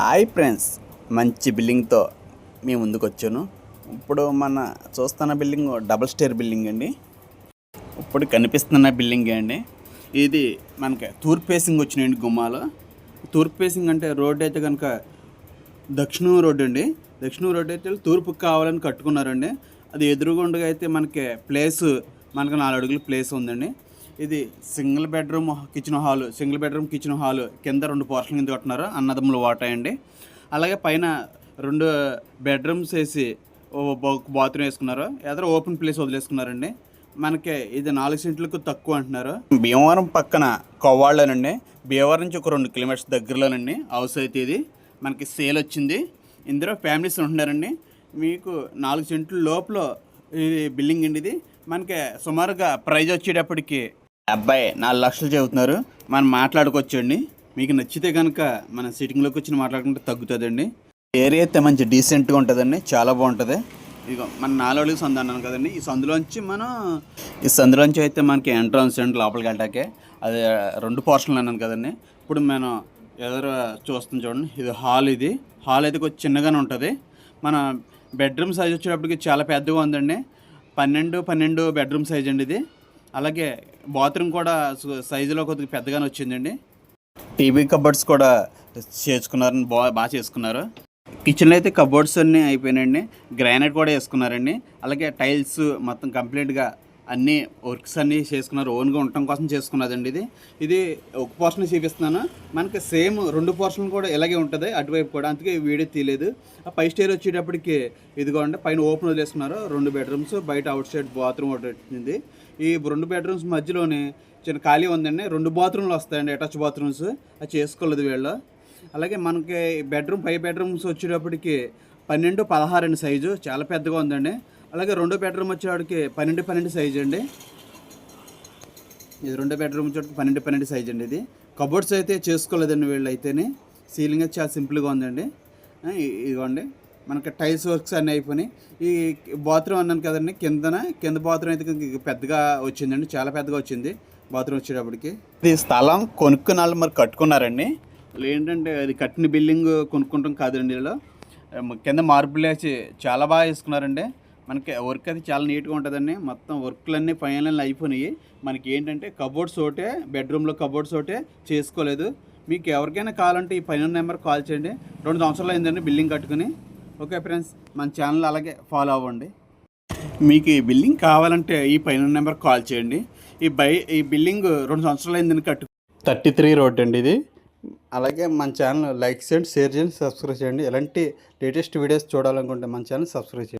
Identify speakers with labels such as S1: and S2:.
S1: Hi friends మంచి బిల్డింగ్తో మీ ముందుకు వచ్చాను ఇప్పుడు మన చూస్తున్న బిల్డింగ్ డబుల్ స్టేర్ బిల్డింగ్ అండి. ఇప్పుడు కనిపిస్తున్న బిల్డింగ్ అండి. ఇది మనకి తూర్పు ఫేసింగ్ వచ్చినాయండి గుమ్మాలు. తూర్పు ఫేసింగ్ అంటే రోడ్ అయితే కనుక దక్షిణం రోడ్ అండి. దక్షిణం రోడ్ అయితే తూర్పుకి కావాలని కట్టుకున్నారండి. అది ఎదురుగుండగా అయితే మనకి ప్లేస్ మనకు నాలుగు అడుగుల ప్లేస్ ఉందండి. ఇది single bedroom kitchen hall single bedroom kitchen hall కింద రెండు పోర్షన్లు కింద కట్టున్నారు అన్నదమ్ములు వాటా అండి అలాగే పైన రెండు బెడ్రూమ్స్ వేసి బాత్రూమ్ వేసుకున్నారు. ఎదురు ఓపెన్ ప్లేస్ వదిలేసుకున్నారండి. మనకి ఇది నాలుగు సెంట్లకు తక్కువ అంటున్నారు. భీమవరం పక్కన కొవ్వాళ్ళనండి. భీమవరం నుంచి ఒక రెండు కిలోమీటర్స్ దగ్గరలోనండి. హౌస్ అయితే ఇది. మనకి సేల్ వచ్చింది. ఇందులో ఫ్యామిలీస్ ఉంటున్నారండి. మీకు నాలుగు సెంట్ల లోపల ఇది బిల్డింగ్ అండి ఇది. మనకి సుమారుగా ప్రైజ్ వచ్చేటప్పటికి అబ్బాయి నాలుగు లక్షలు చెబుతున్నారు. మనం మాట్లాడుకోవచ్చండి. మీకు నచ్చితే కనుక మన సిట్టింగ్లోకి వచ్చి మాట్లాడుకుంటే తగ్గుతుందండి. ఏరియా అయితే మంచి డీసెంట్గా ఉంటుందండి. చాలా బాగుంటుంది. ఇదిగో మన నాలుగు సందు అన్నాను కదండి. ఈ సందులోంచి మనం ఈ సందులోంచి అయితే మనకి ఎంట్రన్స్ అండి లోపలికి వెళ్ళటాకే అది రెండు పోర్షన్లు అన్నాను కదండి. ఇప్పుడు మనం ఎదురు చూస్తాం చూడండి. ఇది హాల్ ఇది. హాల్ అయితే కొంచెం చిన్నగానే ఉంటుంది. మన బెడ్రూమ్ సైజ్ వచ్చేటప్పటికి చాలా పెద్దగా ఉందండి. పన్నెండు పన్నెండు బెడ్రూమ్ సైజ్ అండి ఇది. అలాగే బాత్రూమ్ కూడా సైజులో కొద్దిగా పెద్దగానే వచ్చిందండి. టీవీ కబోర్డ్స్ కూడా చేసుకున్నారు బాగా బాగా చేసుకున్నారు. కిచెన్లో అయితే కబోర్డ్స్ అన్నీ అయిపోయినాయండి. గ్రానైట్ కూడా వేసుకున్నారండి. అలాగే టైల్స్ మొత్తం కంప్లీట్గా అన్ని వర్క్స్ అన్నీ చేసుకున్నారు. ఓన్గా ఉండటం కోసం చేసుకున్నదండి ఇది. ఇది ఒక పోర్షన్ చూపిస్తున్నాను. మనకి సేమ్ రెండు పోర్షన్లు కూడా ఇలాగే ఉంటుంది. అటువైపు కూడా. అందుకే వీడియో తీయలేదు. ఆ పై స్టేర్ వచ్చేటప్పటికి ఇదిగోండి పైన ఓపెన్ వదిలేసుకున్నారు రెండు బెడ్రూమ్స్ బయట అవుట్ సైడ్ బాత్రూమ్ ఒకటి వచ్చింది. ఈ రెండు బెడ్రూమ్స్ మధ్యలోనే చిన్న ఖాళీ ఉందండి. రెండు బాత్రూమ్లు వస్తాయండి అటాచ్ బాత్రూమ్స్ అది చేసుకోలేదు వీళ్ళు. అలాగే మనకి బెడ్రూమ్ ఫైవ్ బెడ్రూమ్స్ వచ్చేటప్పటికి పన్నెండు పదహారు అండి సైజు చాలా పెద్దగా ఉందండి. అలాగే రెండో బెడ్రూమ్ వచ్చేవాడికి పన్నెండు పన్నెండు సైజు అండి. ఇది రెండో బెడ్రూమ్ వచ్చేటికి పన్నెండు పన్నెండు సైజ్ అండి ఇది. కబోర్డ్స్ అయితే చేసుకోలేదండి వీళ్ళు అయితేనే సీలింగ్ అయితే చాలా సింపుల్గా ఉందండి. ఇదిగోండి. మనకి టైల్స్ వర్క్స్ అన్నీ అయిపోయినాయి. ఈ బాత్రూమ్ అన్నాను కదండి కిందన కింద బాత్రూమ్ అయితే పెద్దగా వచ్చిందండి చాలా పెద్దగా వచ్చింది బాత్రూమ్ వచ్చేటప్పటికి. ఇది స్థలం కొనుక్కున్న వాళ్ళు మరి కట్టుకున్నారండి? ఏంటంటే అది కట్టిన బిల్డింగ్ కొనుక్కుంటాం కాదండి వీళ్ళు కింద మార్బుల్ వేసి చాలా బాగా వేసుకున్నారండి. మనకి వర్క్ అది చాలా నీట్గా ఉంటుందండి. మొత్తం వర్క్లన్నీ ఫైనల్ అయిపోయినాయి. మనకి ఏంటంటే కబోర్డ్స్ ఒకటే బెడ్రూమ్లో కబోర్డ్స్ ఒకటే చేసుకోలేదు. మీకు ఎవరికైనా కావాలంటే ఈ పైన నెంబర్ కాల్ చేయండి. రెండు సంవత్సరాలు అయిందండి బిల్డింగ్ కట్టుకుని. ఓకే ఫ్రెండ్స్ మన ఛానల్ అలాగే ఫాలో అవ్వండి. మీకు ఈ బిల్డింగ్ కావాలంటే ఈ పైన నెంబర్ కాల్ చేయండి. ఈ బై ఈ బిల్డింగ్ రెండు సంవత్సరాలు అయిందని కట్టు థర్టీ త్రీ రోడ్ అండి ఇది. అలాగే మన ఛానల్ లైక్ చేయండి షేర్ చేయండి సబ్స్క్రైబ్ చేయండి. ఎలాంటి లేటెస్ట్ వీడియోస్ చూడాలనుకుంటే మన ఛానల్ సబ్స్క్రైబ్ చేయండి.